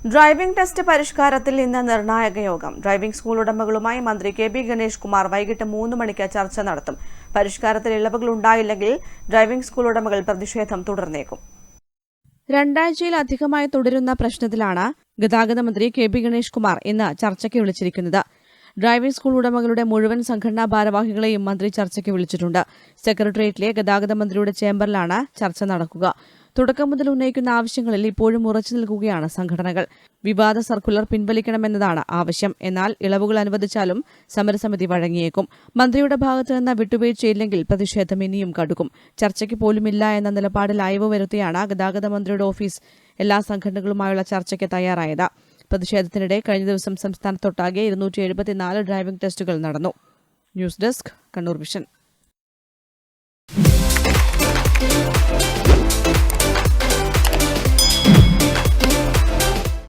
Driving test പരിഷ്കാരത്തിൽ ഇന്ന് നിർണായക യോഗം. ഡ്രൈവിംഗ് സ്കൂൾ ഉടമകളുമായി മന്ത്രി കെ ബി ഗണേഷ് കുമാർ വൈകിട്ട് മൂന്ന് മണിക്ക് ചർച്ച നടത്തും. പരിഷ്കാരത്തിൽ ഇളവുകൾ ഉണ്ടായില്ലെങ്കിൽ ഡ്രൈവിംഗ് സ്കൂൾ ഉടമകൾ പ്രതിഷേധം തുടർന്നേക്കും. രണ്ടാഴ്ചയിലധികമായി തുടരുന്ന പ്രശ്നത്തിലാണ് ഗതാഗത മന്ത്രി കെ ബി ഗണേഷ് കുമാർ ഇന്ന് ചർച്ചയ്ക്ക് വിളിച്ചിരിക്കുന്നത്. ഡ്രൈവിംഗ് സ്കൂൾ ഉടമകളുടെ മുഴുവൻ സംഘടനാ ഭാരവാഹികളെയും മന്ത്രി ചർച്ചയ്ക്ക് വിളിച്ചിട്ടുണ്ട്. സെക്രട്ടേറിയറ്റിലെ ഗതാഗത മന്ത്രിയുടെ ചേംബറിലാണ് ചർച്ച നടക്കുക. തുടക്കം മുതൽ ഉന്നയിക്കുന്ന ആവശ്യങ്ങളിൽ ഇപ്പോഴും ഉറച്ചു നിൽക്കുകയാണ് സംഘടനകൾ. വിവാദ സർക്കുലർ പിൻവലിക്കണമെന്നതാണ് ആവശ്യം. എന്നാൽ ഇളവുകൾ അനുവദിച്ചാലും സമരസമിതി വഴങ്ങിയേക്കും. മന്ത്രിയുടെ ഭാഗത്തു നിന്ന് വിട്ടുവീഴ്ചയില്ലെങ്കിൽ പ്രതിഷേധം ഇനിയും കടുക്കും. ചർച്ചയ്ക്ക് പോലുമില്ല എന്ന നിലപാടിൽ അയവ് വരുത്തിയാണ് ഗതാഗത മന്ത്രിയുടെ ഓഫീസ്. എല്ലാ സംഘടനകളുമായുള്ള ചർച്ചയ്ക്ക് തയ്യാറായത്. പ്രതിഷേധത്തിനിടെ കഴിഞ്ഞ ദിവസം സംസ്ഥാനത്തൊട്ടാകെ ഇരുന്നൂറ്റി എഴുപത്തിനാല് ഡ്രൈവിംഗ് ടെസ്റ്റുകൾ നടന്നു. News desk Kannur vision.